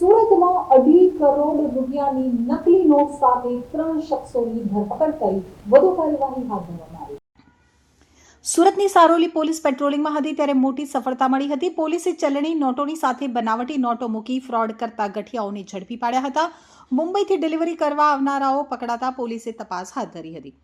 સુરતમાં અઢી કરોડ રૂપિયાની નકલી નોટ સાથે ત્રણ શખ્સોની ધરપકડ કરી વધુ કાર્યવાહી હાથ ધરવામાં આવી. સુરતની સારોલી પોલીસ પેટ્રોલિંગમાં હતી ત્યારે મોટી સફળતા મળી હતી. પોલીસે ચલણી નોટોની સાથે બનાવટી નોટો મૂકી ફ્રોડ કરતા ગઠિયાઓને ઝડપી પાડ્યા હતા. મુંબઈથી ડિલિવરી કરવા આવનારાઓ પકડાતા પોલીસે તપાસ હાથ ધરી હતી.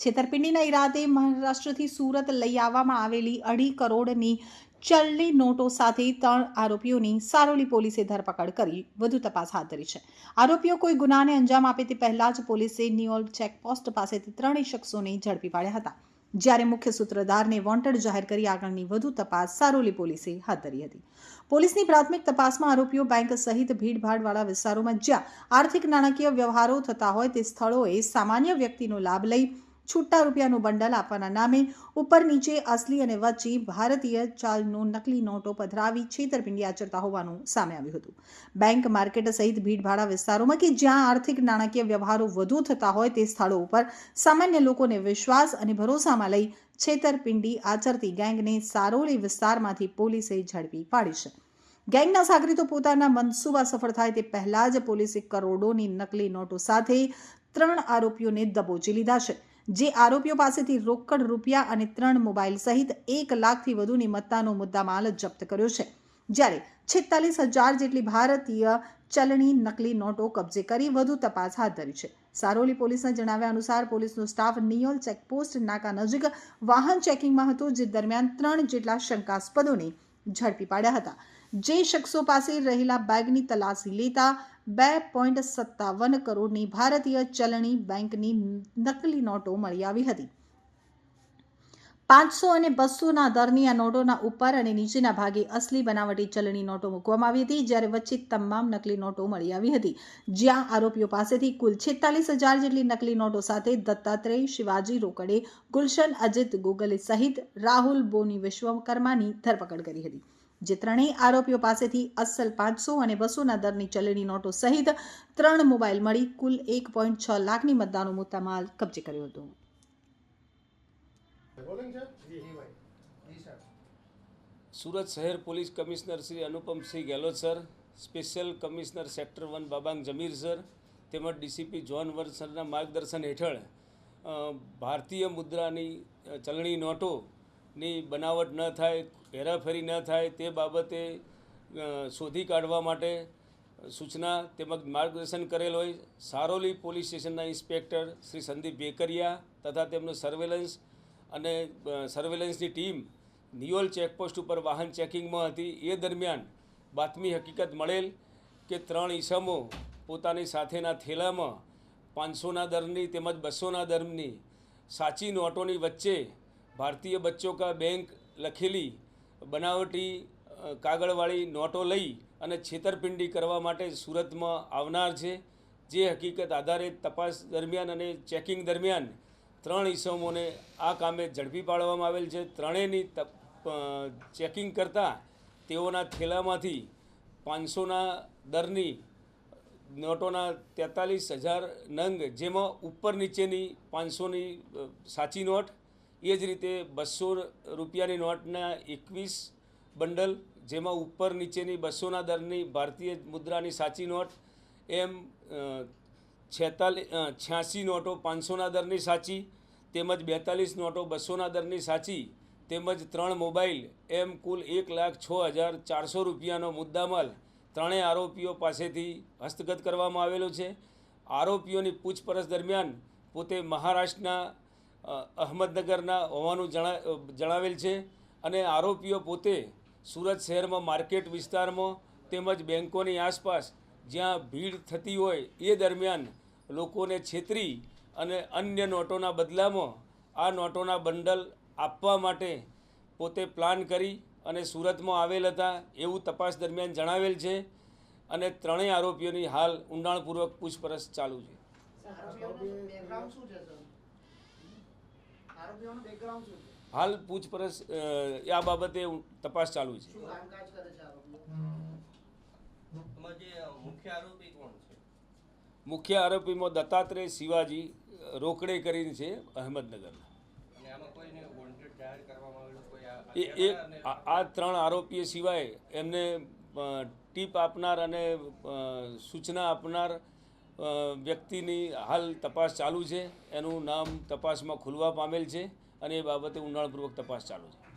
છેતરપિંડીના ઈરાદે મહારાષ્ટ્રથી સુરત લઈ આવવામાં આવેલી અઢી કરોડની ચલણી નોટો સાથે ત્રણ આરોપીઓની સારોલી પોલીસે ધરપકડ કરી. વધુ તપાસ હાથ ધરી છે. આરોપીઓ કોઈ ગુનાને અંજામ આપે તે પહેલાં જ પોલીસે નિયોલ ચેકપોસ્ટ પાસેથી ત્રણેય શખ્સોને ઝડપી પાડ્યા હતા. જ્યારે મુખ્ય સૂત્રધારને વોન્ટેડ જાહેર કરી આગળની વધુ તપાસ સારોલી પોલીસે હાથ ધરી હતી. પોલીસની પ્રાથમિક તપાસમાં આરોપીઓ બેંક સહિત ભીડભાડવાળા વિસ્તારોમાં જ્યાં આર્થિક નાણાકીય વ્યવહારો થતા હોય તે સ્થળોએ સામાન્ય વ્યક્તિનો લાભ લઈ છૂટા રૂપિયાનું બંડલ આપવાના નામે ઉપર નીચે અસલી અને વચ્ચે ભારતીય ચાલનો નકલી નોટો પધરાવી છેતરપિંડી આચરતા હોવાનું સામે આવ્યું હતું. બેંક માર્કેટ સહિત ભીડભાડા વિસ્તારોમાં કે જ્યાં આર્થિક નાણાકીય વ્યવહારો વધુ થતા હોય તે સ્થળો ઉપર સામાન્ય લોકોને વિશ્વાસ અને ભરોસામાં લઈ છેતરપિંડી આચરતી ગેંગને સારોલી વિસ્તારમાંથી પોલીસે ઝડપી પાડી છે. ગેંગના સાગરીતો પોતાના મનસૂબા સફળ થાય તે પહેલા જ પોલીસે કરોડોની નકલી નોટો સાથે ત્રણ આરોપીઓને દબોચી લીધા છે. જે આરોપીઓ પાસેથી રોકડ રૂપિયા અને ત્રણ મોબાઈલ સહિત એક લાખથી વધુની મત્તાનો મુદ્દામાલ જપ્ત કર્યો છે. જ્યારે છેતાલીસ હજાર જેટલી ભારતીય ચલણી નકલી નોટો કબજે કરી વધુ તપાસ હાથ ધરી છે. સારોલી પોલીસના જણાવ્યા અનુસાર પોલીસનો સ્ટાફ નિયોલ ચેકપોસ્ટ નાકા નજીક વાહન ચેકિંગમાં હતો, જે દરમિયાન ત્રણ જેટલા શંકાસ્પદોને ઝડપી પાડ્યા હતા. જે શખ્સો પાસે રહેલા બેગની તલાશી લેતા બે પોઈન્ટ સત્તાવન કરોડની ભારતીય ચલણી બેંકની નકલી નોટો મળી આવી હતી. પાંચસો અને બસોના દરની આ નોટોના ઉપર અને નીચેના ભાગે અસલી બનાવટી ચલણી નોટો મૂકવામાં આવી હતી, જ્યારે વચ્ચે તમામ નકલી નોટો મળી આવી હતી. જ્યાં આરોપીઓ પાસેથી કુલ છેતાલીસ હજાર જેટલી નકલી નોટો સાથે દત્તાત્રેય શિવાજી રોકડે, ગુલશન અજિત ગોગલે સહિત રાહુલ બોની વિશ્વકર્માની ધરપકડ કરી હતી. જે ત્રણેય આરોપીઓ પાસેથી અસલ પાંચસો અને બસોના દરની ચલણી નોટો સહિત ત્રણ મોબાઈલ મળી કુલ એક પોઈન્ટ છ લાખની મતદાનો મુદ્દામાલ કબજે કર્યો હતો. સુરત શહેર police commissioner Shri Anupamsinh Gehlot sir, special commissioner sector one Vabang Zamir sir, તેમજ ડીસીપી જોન વર્ડ સરના માર્ગદર્શન હેઠળ ભારતીય મુદ્રાની ચલણી ચલણી નોટોની બનાવટ ન થાય, હેરાફેરી ન થાય તે બાબતે શોધી કાઢવા માટે સૂચના તેમજ માર્ગદર્શન કરેલ હોય. સારોલી પોલીસ સ્ટેશનના ઇન્સ્પેક્ટર શ્રી સંદીપ બેકરિયા તથા તેમનું સર્વેલન્સ અને સર્વેલન્સની ટીમ નિયોલ ચેકપોસ્ટ ઉપર વાહન ચેકિંગમાં હતી. એ દરમિયાન બાતમી હકીકત મળેલ કે ત્રણ ઈસમો પોતાની સાથેના થેલામાં પાંચસોના દરની તેમજ બસોના દરની સાચી નોટોની વચ્ચે ભારતીય બચ્ચો કા બેંક લખેલી બનાવટી કાગળવાળી નોટો લઈ અને છેતરપિંડી કરવા માટે સુરતમાં આવનાર છે. જે હકીકત આધારે તપાસ દરમિયાન અને ચેકિંગ દરમિયાન ત્રણ ઈસમોને આ કામે ઝડપી પાડવામાં આવેલ છે. ત્રણેયની ચેકિંગ કરતાં તેઓના થેલામાંથી પાંચસોના દરની નોટોના તેતાલીસ હજાર નંગ, જેમાં ઉપર નીચેની પાંચસોની સાચી નોટ એ જ રીતે બસો રૂપિયાની નોટના એકવીસ બંડલ, જેમાં ઉપર નીચેની બસોના દરની ભારતીય મુદ્રાની સાચી નોટ, એમ છેતાલીસ છ્યાસી નોટો પાંચસોના દરની સાચી, તેમજ બેતાલીસ નોટો બસોના દરની સાચી, તેમજ ત્રણ મોબાઈલ, એમ કુલ એક લાખ છ હજાર ચારસો રૂપિયાનો મુદ્દામાલ, ત્રણેય આરોપીઓ પાસેથી હસ્તગત કરવામાં આવેલો છે. આરોપીઓની પૂછપરછ દરમિયાન પોતે મહારાષ્ટ્રના અહમદનગરના હોવાનું જણા જણાવેલ છે અને આરોપીઓ પોતે સુરત શહેરમાં માર્કેટ વિસ્તારમાં તેમજ બેંકોની આસપાસ જ્યાં ભીડ થતી હોય એ દરમિયાન લોકોને છેતરી અને અન્ય નોટોના બદલામાં આ નોટોના બંડલ આપવા માટે પોતે પ્લાન કરી અને સુરતમાં આવેલ હતા એવું તપાસ દરમિયાન જણાવેલ છે અને ત્રણેય આરોપીઓની હાલ ઊંડાણપૂર્વક પૂછપરછ ચાલુ છે આરોપીઓનું બેકગ્રાઉન્ડ શું છે સર આરોપીઓનું બેકગ્રાઉન્ડ શું છે હાલ પૂછપરછ આ બાબતે તપાસ ચાલુ છે. શું કામકાજ કરે છે આરોપીઓ? એમાં જે મુખ્ય આરોપી કોણ છે? મુખ્ય આરોપીમાં દત્તાત્રેય શિવાજી રોકડે કરીને છે અહમદનગરના. અને આમાં કોઈને વોન્ટેડ જાહેર કરવામાં આવેલું કોઈ આ એ આ ત્રણ આરોપીઓ સિવાય એમને ટીપ આપનાર અને સૂચના આપનાર વ્યક્તિની હાલ તપાસ ચાલુ છે. એનું નામ તપાસમાં ખુલવા પામેલ છે અને એ બાબતે ઊંડાણપૂર્વક તપાસ ચાલુ છે.